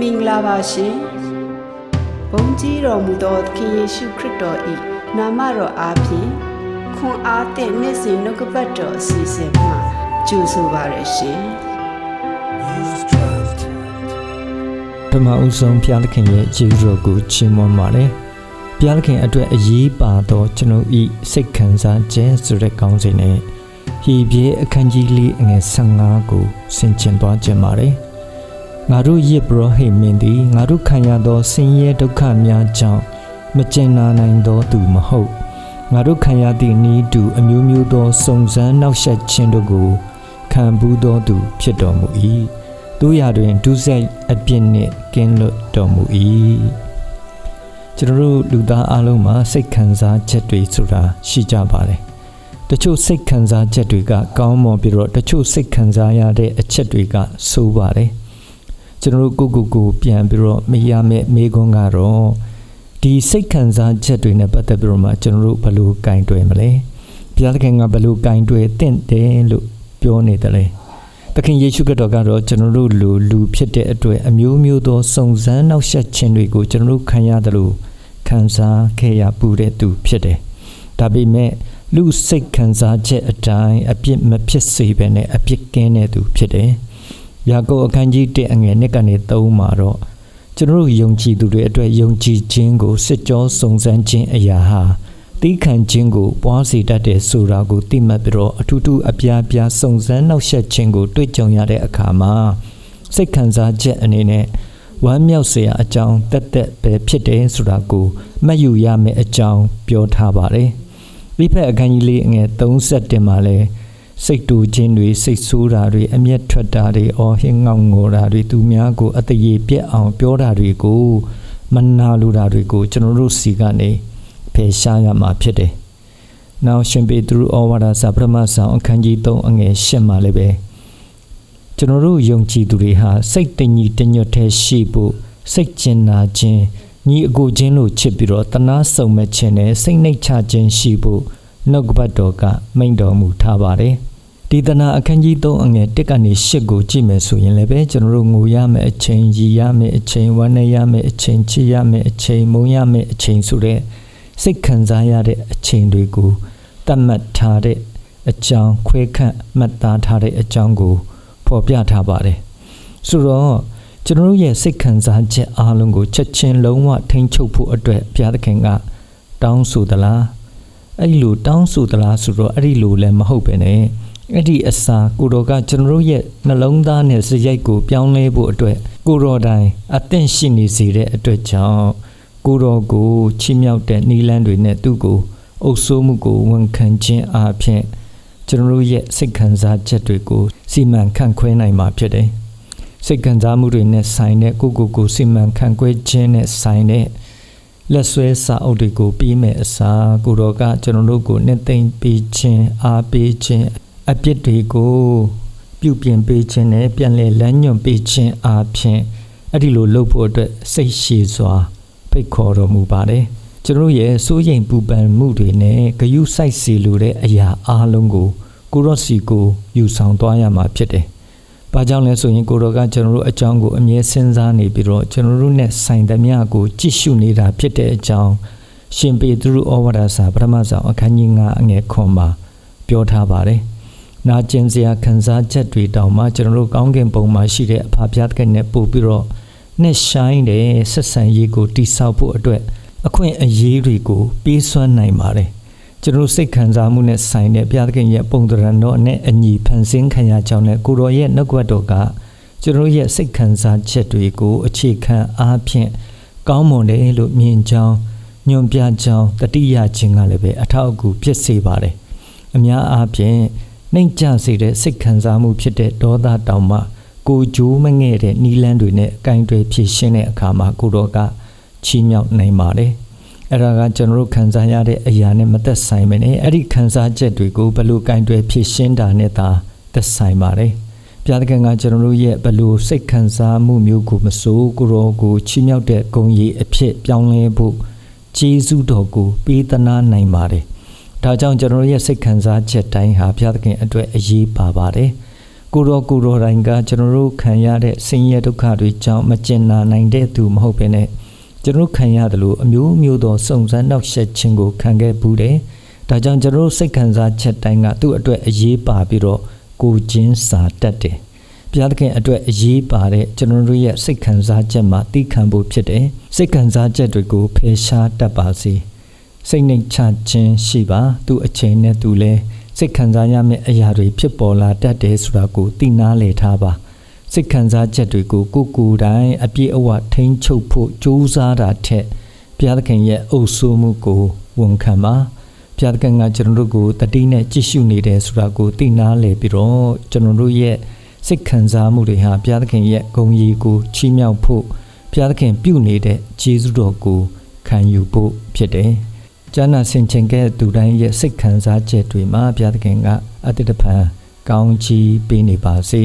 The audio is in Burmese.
မင်္ဂလာပါရှင်ဘုန်းကြီးတော်မူသောသခင်ယေရှုခရစ်တော်၏နာမတော်အားဖြင့်ခွန်အားသည့်နေ့စဉ်နှုတ်ကပတ်တော်အစီအစဉ်မှာကြိုဆိုပါရရှင်ပထမဦးဆုံးဘုရားသခင်ရဲ့ကျေးဇူးတော်ကိုချီးမွမ်းပါတယ်။ဘုရားသခင်အတွက်အရေးပါသောကျွန်ုပ်ဤစိတ်ခံစားခြင်းဆိုတဲ့ကောင်းစဉ်နဲ့ဟီပြေအခန်းကြီးလေးအငယ်15ကိုဆင်ခြင်သွားခြင်းပါတယ်။ ငါတို့ယစ်ဘရဟိမင်းသည်ငါတို့ခံရသောဆင်းရဲဒုက္ခများကြောင့်မကျင်နာနိုင်သောသူမဟုတ်။ငါတို့ခံရသည့်ဤတူအမျိုးမျိုးသောစုံစမ်းနှောက်ယှက်ခြင်းတို့ကိုခံဘူးသောသူဖြစ်တော်မူ၏။တို့ရာတွင်ဒုစရိုက်အပြစ်နှင့်ကင်းလွတ်တော်မူ၏ကျွန်တော်တို့လူသားအလုံးမှာစိတ်ခံစားချက်တွေဆိုတာရှိကြပါတယ်တချို့စိတ်ခံစားချက်တွေကကောင်းမွန်ပြီးတော့တချို့စိတ်ခံစားရတဲ့အချက်တွေကဆိုးပါတယ် ကျွန်တော်တို့ကိုကိုကိုပြန်ပြီးတော့မရမဲ့မိကွန်းကတော့ဒီစိတ်ခံစားချက်တွေနဲ့ပတ်သက်ပြီးတော့မှကျွန်တော်တို့ဘယ်လိုကင်တွယ်မလဲဘုရားသခင်ကဘယ်လိုကင်တွယ်တင့်တယ်လို့ပြောနေတယ်လေသခင်ယေရှုခရစ်တော်ကတော့ကျွန်တော်တို့လူလူဖြစ်တဲ့အတွက်အမျိုးမျိုးသောစုံစမ်းနှောက်ယှက်ခြင်းတွေကိုကျွန်တော်တို့ခံရတယ်လို့ခံစားခဲ့ရပူတဲ့သူဖြစ်တယ်။ဒါပေမဲ့လူစိတ်ခံစားချက်အတိုင်းအပြစ်မဖြစ်စေဘဲနဲ့အပြစ်ကင်းတဲ့သူဖြစ်တယ်။ ယာကုပ်အခန်းကြီး1အငယ်1ကနေ3မှာတော့ကျွန်တော်တို့ယုံကြည်သူတွေအတွက်ယုံကြည်ခြင်းကိုစစ်ကြောစုံစမ်းခြင်းအရာဟာတီးခံခြင်းကိုပွားစေတတ်တဲ့ဆိုတာကိုသိမှတ်ပြီးတော့အထူးထူးအပြားပြားစုံစမ်းနှောက်ယှက်ခြင်းကိုတွေ့ကြုံရတဲ့အခါမှာစိတ်ခံစားချက်အနေနဲ့ဝမ်းမြောက်စရာအကြောင်းတက်တက်ပဲဖြစ်တယ်ဆိုတာကိုမှတ်ယူရမယ့်အကြောင်းပြောထားပါတယ်။ဒီဖက်အခန်းကြီးလေးအငယ်31မှာလဲ စိတ်တူခြင်းတွေစိတ်ဆိုးတာတွေအမျက်ထွက်တာတွေအော်ဟင်းငောက်ငိုတာတွေသူများကိုအတရေပြက်အောင်ပြောတာတွေကိုမနာလိုတာတွေကိုကျွန်တော်တို့စီကနေဖယ်ရှားရမှာဖြစ်တယ်။နောက်ရှင်ပေသူဩဝါဒစာပထမဆောင်အခန်းကြီး3အငယ်8မှာလည်းပဲကျွန်တော်တို့ယုံကြည်သူတွေဟာစိတ်တညီတညွတ်တဲ့ရှိဖို့စိတ်ကျင်နာခြင်းညီအကိုချင်းလို့ချစ်ပြီးတော့တနာဆုံမဲ့ခြင်းနဲ့စိတ်နှိတ်ချခြင်းရှိဖို့ နှုတ်ကပတ်တော်ကမိန့်တော်မူထားပါတယ်။ဒီတနာအခန်းကြီး3အငယ်1ကနေ8ကိုကြည့်မယ်ဆိုရင်လည်းပဲကျွန်တော်တို့ငိုရမယ့်အချိန်ရည်ရမယ့်အချိန်ဝမ်းနည်းရမယ့်အချိန်ချစ်ရမယ့်အချိန်မုန်းရမယ့်အချိန်ဆိုတဲ့စိတ်ခံစားရတဲ့အချိန်တွေကိုတတ်မှတ်ထားတဲ့အကြောင်းခွဲခန့်မှတ်သားထားတဲ့အကြောင်းကိုဖော်ပြထားပါတယ်ဆိုတော့ကျွန်တော်တို့ရဲ့စိတ်ခံစားချက်အားလုံးကိုချက်ချင်းလုံးဝထိန်းချုပ်ဖို့အတွက်ဘုရားသခင်ကတောင်းဆိုသလား အဲ့ဒီလိုတောင်းဆိုသလားဆိုတော့အဲ့ဒီလိုလည်းမဟုတ်ပဲねအဲ့ဒီအစာကိုတော်ကကျွန်တော်တို့ရဲ့နှလုံးသားနဲ့စရိုက်ကိုပြောင်းလဲဖို့အတွက်ကိုတော်တိုင်အသင့်ရှိနေစေတဲ့အတွက်ကြောင့်ကိုတော်ကိုချီးမြှောက်တဲ့နီလန်းတွေနဲ့သူ့ကိုအုပ်ဆိုးမှုကိုဝန်ခံခြင်းအပြင်ကျွန်တော်တို့ရဲ့စိတ်ခံစားချက်တွေကိုစီမံခန့်ခွဲနိုင်မှာဖြစ်တယ်။စိတ်ခံစားမှုတွေနဲ့ဆိုင်တဲ့ကိုကိုကိုစီမံခန့်ခွဲခြင်းနဲ့ဆိုင်တဲ့ လက်ဆွဲစာအုပ်တွေကိုပြီးမဲ့အစားကိုတော်ကကျွန်တော်တို့ကိုနှစ်သိမ့်ပေးခြင်းအားပေးခြင်းအပြစ်တွေကိုပြုပြင်ပေးခြင်းနဲ့ပြန်လည်လမ်းညွှန်ပေးခြင်းအားဖြင့်အဲ့ဒီလိုလုပ်ဖို့အတွက်စိတ်ရှည်စွာဖိတ်ခေါ်တော်မူပါတယ်။ကျွန်တော်ရဲ့စိုးရိမ်ပူပန်မှုတွေနဲ့ဂယုစိုက်စီလိုတဲ့အရာအလုံးကိုကိုရော့စီကိုယူဆောင်သွားရမှာဖြစ်တယ်။ ဘာကြောင့်လဲဆိုရင်ကိုရော့ကကျွန်တော်တို့အကြောင်းကိုအမြဲစဉ်းစားနေပြီးတော့ကျွန်တော်တို့နဲ့ဆိုင်သမျှကိုကြည့်ရှုနေတာဖြစ်တဲ့အကြောင်းရှင်ပေသူဩဝါဒစာပထမဆောင်အခန်းကြီး9အငယ်ခွန်မှာပြောထားပါတယ်။နာကျင်စရာခံစားချက်တွေတောင်မှကျွန်တော်တို့ကောင်းကင်ဘုံမှာရှိတဲ့အဖာဖျားတဲ့နဲ့ပို့ပြီးတော့နဲ့ဆိုင်တဲ့ဆက်ဆံရေးကိုတိဆောက်ဖို့အတွက်အခွင့်အရေးတွေကိုပေးစွမ်းနိုင်ပါတယ် ကျွန်တော်စိတ်ခံစားမှုနဲ့ဆိုင်တဲ့ဘုရားသခင်ရဲ့ပုံသဏ္ဍာန်တော်နဲ့အညီဖန်ဆင်းခံရကြောင်းနဲ့ကိုတော်ရဲ့နှုတ်ကပတ်တော်ကကျွန်တော်ရဲ့စိတ်ခံစားချက်တွေကိုအခြေခံအားဖြင့်ကောင်းမွန်တယ်လို့မြင်ကြောင်းညွန်ပြကြောင်းတတိယခြင်းကလည်းပဲအထောက်အကူဖြစ်စေပါတယ်အများအားဖြင့်နှိမ်ကျစေတဲ့စိတ်ခံစားမှုဖြစ်တဲ့ဒေါသတောင်မှကိုကြိုးမငဲ့တဲ့နီလန်းတွေနဲ့အကင်တွေဖြစ်ရှင်းတဲ့အခါမှာကိုတော်ကချီးမြှောက်နိုင်ပါတယ် အဲ့ဒါကကျွန်တော်တို့ခံစားရတဲ့အရာနဲ့မသက်ဆိုင်ပဲねအဲ့ဒီခံစားချက်တွေကိုဘယ်လိုကင်တွယ်ဖြစ်ရှင်းတာနဲ့သာသက်ဆိုင်ပါတယ်ဘုရားသခင်ကကျွန်တော်တို့ရဲ့ဘယ်လိုစိတ်ခံစားမှုမျိုးကိုမစိုးကိုရောကိုချီးမြှောက်တဲ့ဂုဏ်ရည်အဖြစ်ပြောင်းလဲဖို့ကျေးဇူးတော်ကိုပေးသနာနိုင်ပါတယ်ဒါကြောင့်ကျွန်တော်ရဲ့စိတ်ခံစားချက်တိုင်းဟာဘုရားသခင်အတွက်အရေးပါပါတယ်ကိုရောကိုရောတိုင်းကကျွန်တော်တို့ခံရတဲ့ဆင်းရဲဒုက္ခတွေကြောင့်မကျင်နာနိုင်တဲ့သူမဟုတ်ဘဲနဲ့ ကျွန်တော်တို့ခံရတယ်လို့အမျိုးမျိုးသောစုံစမ်းနောက်ဆက်ခြင်းကိုခံခဲ့ဘူးတယ်။ဒါကြောင့်ကျွန်တော်တို့စိတ်ခံစားချက်တိုင်းကသူ့အတွက်အရေးပါပြီးတော့ကိုချင်းစာတတ်တယ်။ဘုရားသခင်အတွက်အရေးပါတဲ့ကျွန်တော်တို့ရဲ့စိတ်ခံစားချက်မှာတိခံဖို့ဖြစ်တယ်။စိတ်ခံစားချက်တွေကိုဖယ်ရှားတတ်ပါစေ။စိတ်နှိမ်ချခြင်းရှိပါသူအချိန်နဲ့သူလဲစိတ်ခံစားရမယ့်အရာတွေဖြစ်ပေါ်လာတတ်တယ်ဆိုတာကိုသိနာလေထားပါ စိတ်ခံစားချက်တွေကိုကိုယ်ကိုယ်တိုင်အပြည့်အဝထိန်းချုပ်ဖို့ကြိုးစားတာထက်ဘုရားသခင်ရဲ့အုပ်ဆိုးမှုကိုဝန်ခံပါဘုရားသခင်ကကျွန်တော်တို့ကိုတတိနဲ့ကြည့်ရှုနေတယ်ဆိုတာကိုသိနာလေပြီးတော့ကျွန်တော်တို့ရဲ့စိတ်ခံစားမှုတွေဟာဘုရားသခင်ရဲ့ဂုဏ်ရည်ကိုချီးမြှောက်ဖို့ဘုရားသခင်ပြုနေတဲ့ကျေးဇူးတော်ကိုခံယူဖို့ဖြစ်တယ်ကျမ်းနာဆင်ခြင်ခဲ့သူတိုင်းရဲ့စိတ်ခံစားချက်တွေမှာဘုရားသခင်ကအတ္တတပံကောင်းချီးပေးနေပါစေ